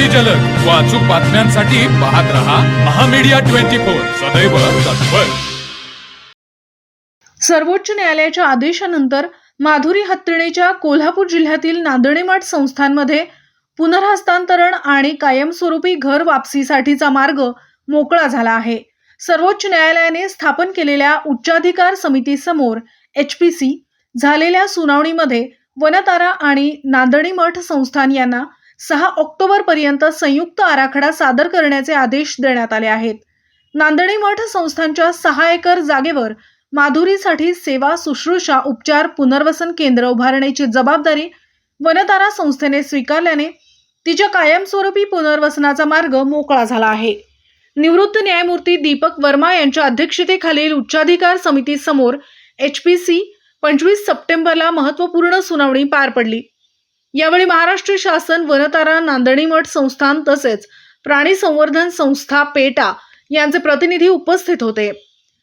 अगदी जलद. व अचूक बातम्यांसाठी पाहत रहा महामीडिया ट्वेंटी फोर. सदैव तत्पर. सर्वोच्च न्यायालयाच्या आदेशानंतर माधुरी हत्तीणेच्या कोल्हापूर जिल्ह्यातील नांदणीमठ संस्थांमध्ये पुनर्हस्तांतरण आणि कायमस्वरूपी घर वापसीसाठीचा मार्ग मोकळा झाला आहे. सर्वोच्च न्यायालयाने स्थापन केलेल्या उच्चाधिकार समितीसमोर एच पी सी झालेल्या सुनावणीमध्ये वनतारा आणि नांदणी मठ संस्थान यांना सहा ऑक्टोबर पर्यंत संयुक्त आराखडा सादर करण्याचे आदेश देण्यात आले आहेत. नांदणी मठ संस्थांच्या सहा एकर जागेवर माधुरीसाठी सेवा शुश्रूषा उपचार पुनर्वसन केंद्र उभारण्याची जबाबदारी वनतारा संस्थेने स्वीकारल्याने तिच्या कायमस्वरूपी पुनर्वसनाचा मार्ग मोकळा झाला आहे. निवृत्त न्यायमूर्ती दीपक वर्मा यांच्या अध्यक्षतेखालील उच्चाधिकार समितीसमोर एच पी सी पंचवीस सप्टेंबरला महत्त्वपूर्ण सुनावणी पार पडली. यावेळी महाराष्ट्र शासन वनतारा नांदणी मठ संस्थान तसेच प्राणी संवर्धन संस्था पेटा यांचे प्रतिनिधी उपस्थित होते.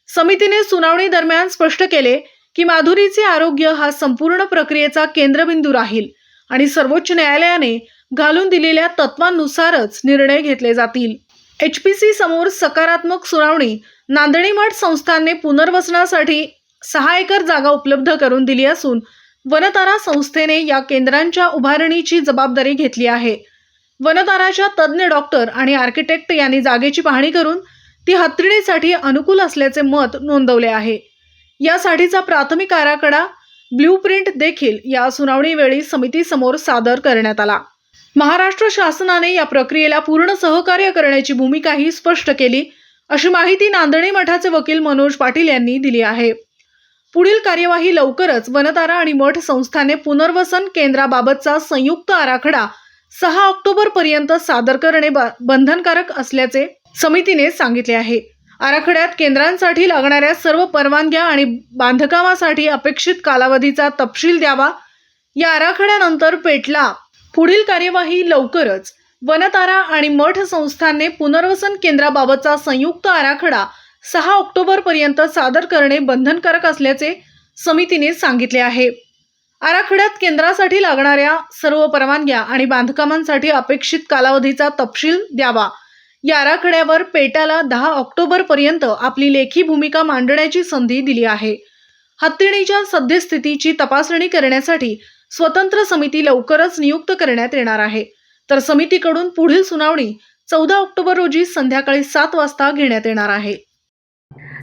समितीने सुनावणी दरम्यान स्पष्ट केले की माधुरीचे आरोग्य हा संपूर्ण प्रक्रियेचा केंद्रबिंदू राहील आणि सर्वोच्च न्यायालयाने घालून दिलेल्या तत्वांनुसारच निर्णय घेतले जातील. एच पी सी समोर सकारात्मक सुनावणी नांदणी मठ संस्थांनी पुनर्वसनासाठी सहा एकर जागा उपलब्ध करून दिली असून वनतारा संस्थेने या केंद्रांच्या उभारणीची जबाबदारी घेतली आहे. वनताराच्या तज्ज्ञ डॉक्टर आणि आर्किटेक्ट यांनी जागेची पाहणी करून ती हत्रिणीसाठी अनुकूल असल्याचे मत नोंदवले आहे. यासाठीचा प्राथमिक आराखडा ब्ल्यूप्रिंट देखील या सुनावणीवेळी समितीसमोर सादर करण्यात आला. महाराष्ट्र शासनाने या प्रक्रियेला पूर्ण सहकार्य करण्याची भूमिकाही स्पष्ट केली अशी माहिती नांदणी मठाचे वकील मनोज पाटील यांनी दिली आहे. पुढील कार्यवाही लवकरच वनतारा आणि मठ संस्थाने पुनर्वसन केंद्राबाबतचा संयुक्त आराखडा सहा ऑक्टोबर पर्यंत सादर करणे ब- बंधनकारक असल्याचे समितीने सांगितले आहे. आराखड्यात केंद्रांसाठी लागणाऱ्या सर्व परवानग्या आणि बांधकामासाठी अपेक्षित कालावधीचा तपशील द्यावा. या आराखड्यानंतर पेटला पुढील कार्यवाही लवकरच. वनतारा आणि मठ संस्थांनी पुनर्वसन केंद्राबाबतचा संयुक्त आराखडा सहा ऑक्टोबर पर्यंत सादर करणे बंधनकारक असल्याचे समितीने सांगितले आहे. आराखड्यात केंद्रासाठी लागणाऱ्या सर्व परवानग्या आणि बांधकामांसाठी अपेक्षित कालावधीचा तपशील द्यावा. या आराखड्यावर पेटाला दहा ऑक्टोबर पर्यंत आपली लेखी भूमिका मांडण्याची संधी दिली आहे. हत्तीणीच्या सद्यस्थितीची तपासणी करण्यासाठी स्वतंत्र समिती लवकरच नियुक्त करण्यात येणार आहे. तर समितीकडून पुढील सुनावणी चौदा ऑक्टोबर रोजी संध्याकाळी सात वाजता घेण्यात येणार आहे.